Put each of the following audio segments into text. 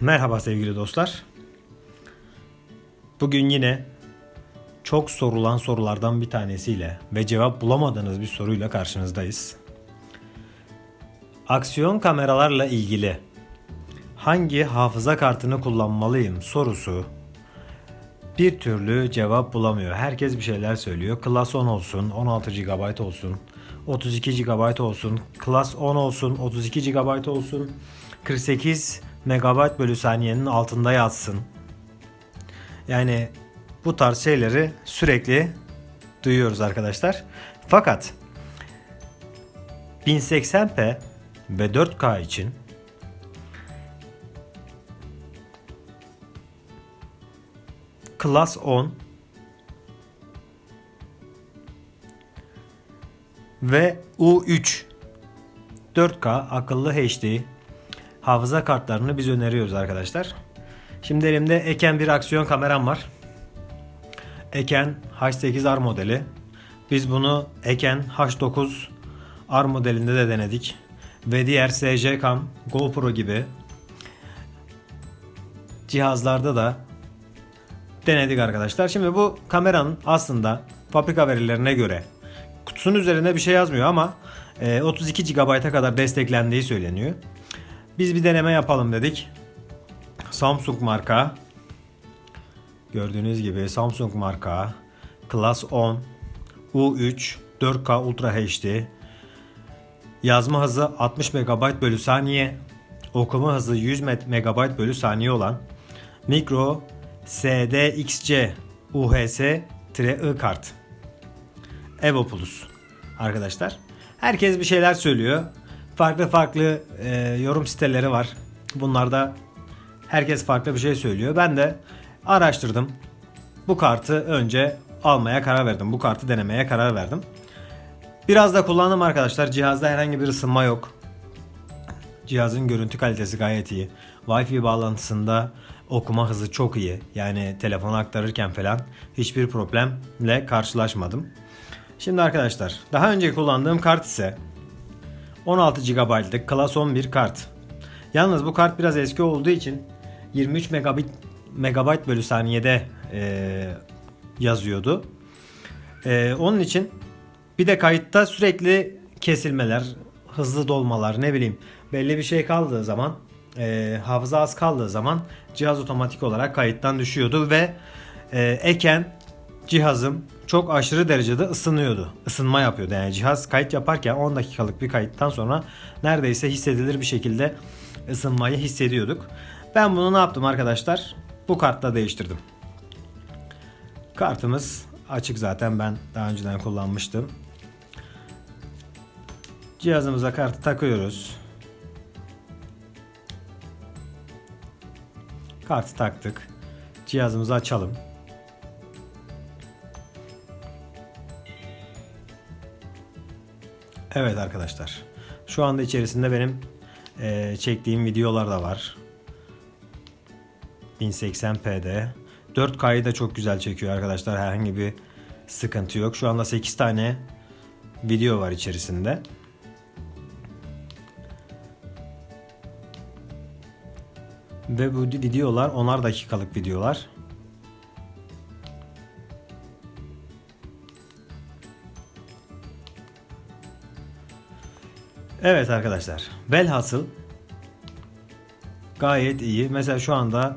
Merhaba sevgili dostlar. Bugün yine çok sorulan sorulardan bir tanesiyle ve cevap bulamadığınız bir soruyla karşınızdayız. Aksiyon kameralarla ilgili hangi hafıza kartını kullanmalıyım sorusu bir türlü cevap bulamıyor. Herkes bir şeyler söylüyor. Klas 10 olsun, 16 GB olsun, 32 GB olsun, Klas 10 olsun, 32 GB olsun, 48 MB bölü saniyenin altında yatsın. Yani bu tarz şeyleri sürekli duyuyoruz arkadaşlar. Fakat 1080p ve 4K için Class 10 ve U3 4K akıllı HD hafıza kartlarını biz öneriyoruz arkadaşlar. Şimdi elimde Eken bir aksiyon kameram var. Eken H8R modeli. Biz bunu Eken H9R modelinde de denedik. Ve diğer SJ Cam, GoPro gibi cihazlarda da denedik arkadaşlar. Şimdi bu kameranın aslında fabrika verilerine göre kutusunun üzerinde bir şey yazmıyor ama e, 32 GB'a kadar desteklendiği söyleniyor. Biz bir deneme yapalım dedik. Samsung marka gördüğünüz gibi Samsung marka Class 10 U3 4K Ultra HD yazma hızı 60 MB bölü saniye okuma hızı 100 MB bölü saniye olan Micro SDXC UHS-I kart Evo Plus arkadaşlar. Herkes bir şeyler söylüyor. Farklı farklı e, yorum siteleri var. Bunlarda herkes farklı bir şey söylüyor. Ben de araştırdım. Bu kartı önce almaya karar verdim. Bu kartı denemeye karar verdim. Biraz da kullandım arkadaşlar. Cihazda herhangi bir ısınma yok. Cihazın görüntü kalitesi gayet iyi. Wi-Fi bağlantısında okuma hızı çok iyi. Yani telefonu aktarırken falan hiçbir problemle karşılaşmadım. Şimdi arkadaşlar daha önce kullandığım kart ise 16 GB'lık Class 11 kart. Yalnız bu kart biraz eski olduğu için 23 megabit megabayt bölü saniyede e, yazıyordu. E, onun için bir de kayıtta sürekli kesilmeler, hızlı dolmalar ne bileyim belli bir şey kaldığı zaman e, hafıza az kaldığı zaman cihaz otomatik olarak kayıttan düşüyordu ve e, eken cihazım çok aşırı derecede ısınıyordu. Isınma yapıyordu. Yani cihaz kayıt yaparken 10 dakikalık bir kayıttan sonra neredeyse hissedilir bir şekilde ısınmayı hissediyorduk. Ben bunu ne yaptım arkadaşlar? Bu kartla değiştirdim. Kartımız açık zaten ben daha önceden kullanmıştım. Cihazımıza kartı takıyoruz. Kartı taktık. Cihazımızı açalım. Evet arkadaşlar. Şu anda içerisinde benim e, çektiğim videolar da var. 1080p'de. 4K'yı da çok güzel çekiyor arkadaşlar. Herhangi bir sıkıntı yok. Şu anda 8 tane video var içerisinde. Ve bu videolar 10'ar dakikalık videolar. Evet arkadaşlar. Velhasıl gayet iyi. Mesela şu anda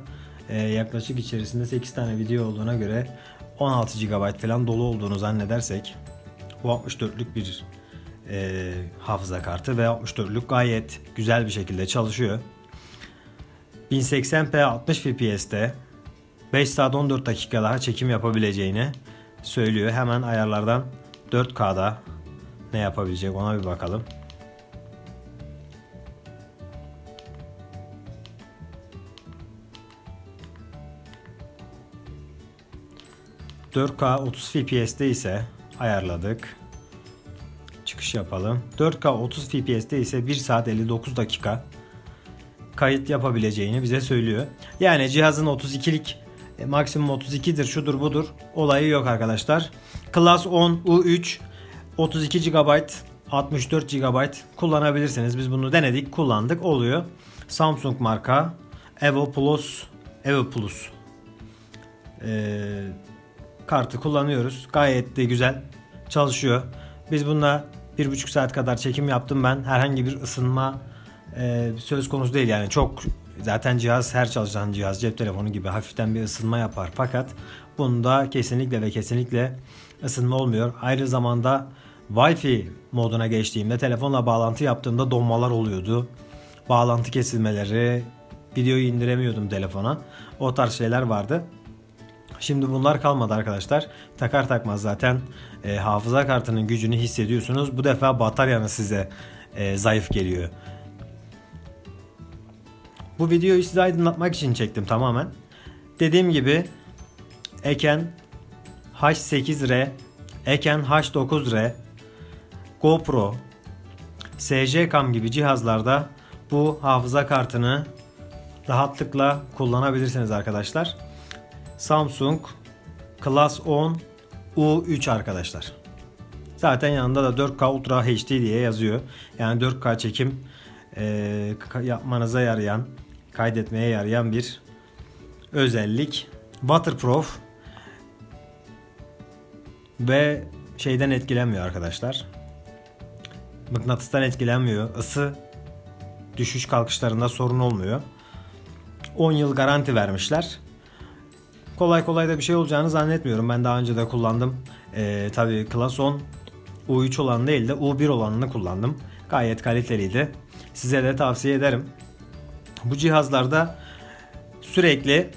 e, yaklaşık içerisinde 8 tane video olduğuna göre 16 GB falan dolu olduğunu zannedersek bu 64'lük bir e, hafıza kartı ve 64'lük gayet güzel bir şekilde çalışıyor. 1080p 60 fps'te 5 saat 14 dakika daha çekim yapabileceğini söylüyor. Hemen ayarlardan 4K'da ne yapabilecek ona bir bakalım. 4K 30 FPS'te ise ayarladık. Çıkış yapalım. 4K 30 FPS'te ise 1 saat 59 dakika kayıt yapabileceğini bize söylüyor. Yani cihazın 32'lik e, maksimum 32'dir şudur budur olayı yok arkadaşlar. Class 10 U3 32 GB 64 GB kullanabilirsiniz. Biz bunu denedik kullandık oluyor. Samsung marka Evo Plus, Evo Plus e, kartı kullanıyoruz. Gayet de güzel çalışıyor. Biz bununla bir buçuk saat kadar çekim yaptım ben. Herhangi bir ısınma e, söz konusu değil yani çok zaten cihaz her çalışan cihaz cep telefonu gibi hafiften bir ısınma yapar. Fakat bunda kesinlikle ve kesinlikle ısınma olmuyor. Aynı zamanda Wi-Fi moduna geçtiğimde telefonla bağlantı yaptığımda donmalar oluyordu. Bağlantı kesilmeleri, videoyu indiremiyordum telefona. O tarz şeyler vardı. Şimdi bunlar kalmadı arkadaşlar. Takar takmaz zaten e, hafıza kartının gücünü hissediyorsunuz. Bu defa bataryanız size e, zayıf geliyor. Bu videoyu size aydınlatmak için çektim tamamen. Dediğim gibi Eken H8R, Eken H9R, GoPro, SJ Cam gibi cihazlarda bu hafıza kartını rahatlıkla kullanabilirsiniz arkadaşlar. Samsung Class 10 U3 arkadaşlar. Zaten yanında da 4K Ultra HD diye yazıyor. Yani 4K çekim e, yapmanıza yarayan, kaydetmeye yarayan bir özellik. Waterproof ve şeyden etkilenmiyor arkadaşlar. Mıknatıstan etkilenmiyor. Isı düşüş kalkışlarında sorun olmuyor. 10 yıl garanti vermişler. Kolay kolay da bir şey olacağını zannetmiyorum. Ben daha önce de kullandım. Ee, tabii Class 10 U3 olan değil de U1 olanını kullandım. Gayet kaliteliydi. Size de tavsiye ederim. Bu cihazlarda sürekli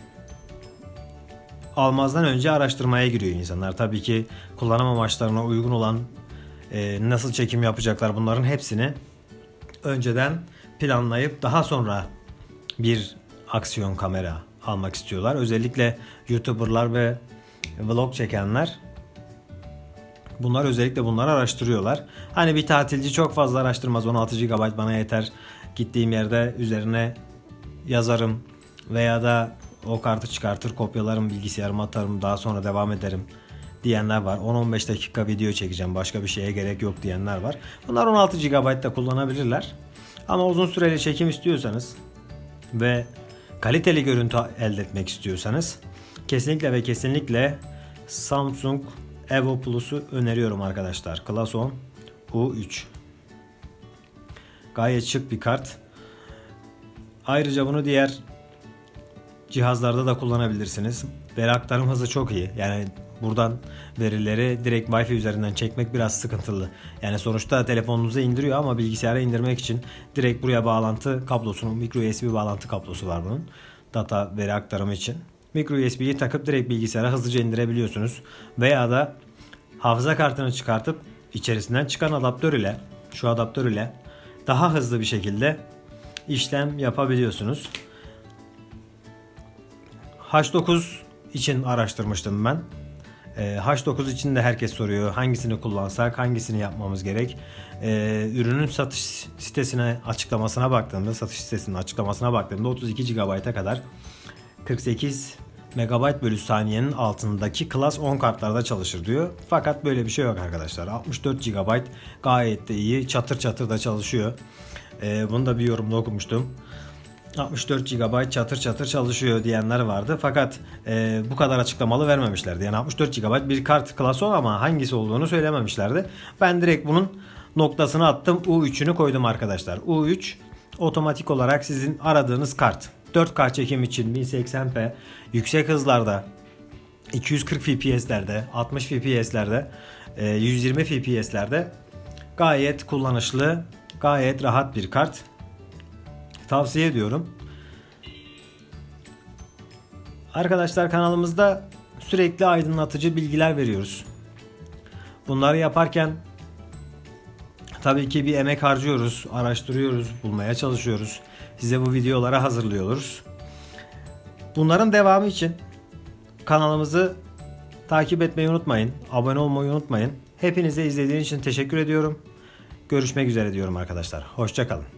almazdan önce araştırmaya giriyor insanlar. Tabii ki kullanım amaçlarına uygun olan e, nasıl çekim yapacaklar bunların hepsini önceden planlayıp daha sonra bir aksiyon kamera almak istiyorlar. Özellikle YouTuber'lar ve vlog çekenler bunlar özellikle bunları araştırıyorlar. Hani bir tatilci çok fazla araştırmaz. 16 GB bana yeter. Gittiğim yerde üzerine yazarım veya da o kartı çıkartır kopyalarım bilgisayarıma atarım daha sonra devam ederim diyenler var. 10-15 dakika video çekeceğim başka bir şeye gerek yok diyenler var. Bunlar 16 GB da kullanabilirler. Ama uzun süreli çekim istiyorsanız ve kaliteli görüntü elde etmek istiyorsanız kesinlikle ve kesinlikle Samsung Evo Plus'u öneriyorum arkadaşlar. Class 10 U3. Gayet şık bir kart. Ayrıca bunu diğer cihazlarda da kullanabilirsiniz. Veri aktarım hızı çok iyi. Yani buradan verileri direkt Wi-Fi üzerinden çekmek biraz sıkıntılı. Yani sonuçta telefonunuza indiriyor ama bilgisayara indirmek için direkt buraya bağlantı kablosunun micro USB bağlantı kablosu var bunun. Data veri aktarımı için. Micro USB'yi takıp direkt bilgisayara hızlıca indirebiliyorsunuz. Veya da hafıza kartını çıkartıp içerisinden çıkan adaptör ile şu adaptör ile daha hızlı bir şekilde işlem yapabiliyorsunuz. H9 için araştırmıştım ben. Ee, H9 için de herkes soruyor hangisini kullansak, hangisini yapmamız gerek. Ee, ürünün satış sitesine açıklamasına baktığımda, satış sitesinin açıklamasına baktığımda 32 GB'a kadar 48 MB bölü saniyenin altındaki Class 10 kartlarda çalışır diyor. Fakat böyle bir şey yok arkadaşlar. 64 GB gayet de iyi. Çatır çatır da çalışıyor. Ee, bunu da bir yorumda okumuştum. 64 GB çatır çatır çalışıyor diyenler vardı. Fakat e, bu kadar açıklamalı vermemişlerdi. Yani 64 GB bir kart 10 ama hangisi olduğunu söylememişlerdi. Ben direkt bunun noktasını attım. U3'ünü koydum arkadaşlar. U3 otomatik olarak sizin aradığınız kart. 4K çekim için 1080p yüksek hızlarda 240 FPS'lerde 60 FPS'lerde 120 FPS'lerde gayet kullanışlı gayet rahat bir kart tavsiye ediyorum. Arkadaşlar kanalımızda sürekli aydınlatıcı bilgiler veriyoruz. Bunları yaparken tabii ki bir emek harcıyoruz, araştırıyoruz, bulmaya çalışıyoruz. Size bu videolara hazırlıyoruz. Bunların devamı için kanalımızı takip etmeyi unutmayın. Abone olmayı unutmayın. Hepinize izlediğiniz için teşekkür ediyorum. Görüşmek üzere diyorum arkadaşlar. Hoşçakalın.